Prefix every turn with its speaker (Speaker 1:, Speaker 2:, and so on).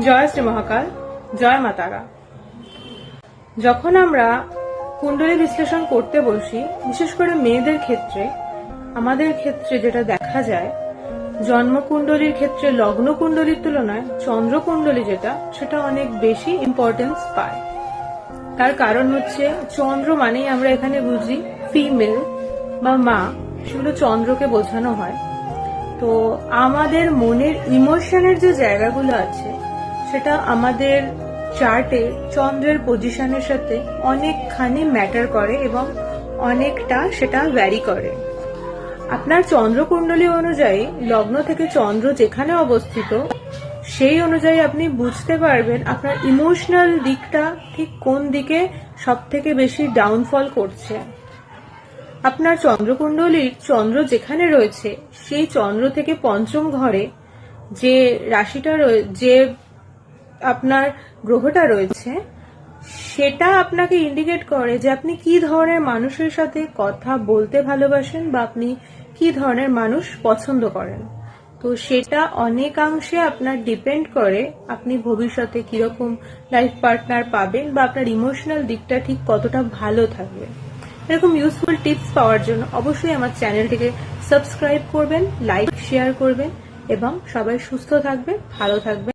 Speaker 1: জয় শ্রী মহাকাল, জয় মাতারা যখন আমরা কুণ্ডলী বিশ্লেষণ করতে বসি, বিশেষ করে মেয়েদের ক্ষেত্রে, আমাদের ক্ষেত্রে যেটা দেখা যায়, জন্মকুণ্ডলীর ক্ষেত্রে লগ্ন কুণ্ডলীর তুলনায় চন্দ্রকুণ্ডলী যেটা, সেটা অনেক বেশি ইম্পর্টেন্স পায়। তার কারণ হচ্ছে, চন্দ্র মানেই আমরা এখানে বুঝি ফিমেল বা মা, সেগুলো চন্দ্রকে বোঝানো হয়। তো আমাদের মনের ইমোশনের যে জায়গাগুলো আছে সেটা আমাদের চার্টে চন্দ্রের পজিশনের সাথে অনেকখানি ম্যাটার করে এবং অনেকটা সেটা ভ্যারি করে। আপনার চন্দ্রকুণ্ডলী অনুযায়ী লগ্ন থেকে চন্দ্র যেখানে অবস্থিত, সেই অনুযায়ী আপনি বুঝতে পারবেন আপনার ইমোশনাল দিকটা ঠিক কোন দিকে সব থেকে বেশি ডাউনফল করছে। আপনার চন্দ্রকুণ্ডলীর চন্দ্র যেখানে রয়েছে, সেই চন্দ্র থেকে পঞ্চম ঘরে যে রাশিটা যে আপনার গ্রহটা রয়েছে, সেটা আপনাকে ইন্ডিকেট করে যে আপনি কি ধরনের মানুষের সাথে কথা বলতে ভালোবাসেন বা আপনি কি ধরনের মানুষ পছন্দ করেন। তো সেটা অনেকাংশে আপনার ডিপেন্ড করে আপনি ভবিষ্যতে কীরকম লাইফ পার্টনার পাবেন বা আপনার ইমোশনাল দিকটা ঠিক কতটা ভালো থাকবে। এরকম ইউজফুল টিপস পাওয়ার জন্য অবশ্যই আমার চ্যানেলটিকে সাবস্ক্রাইব করবেন লাইক শেয়ার করবেন এবং সবাই সুস্থ থাকবে ভালো থাকবে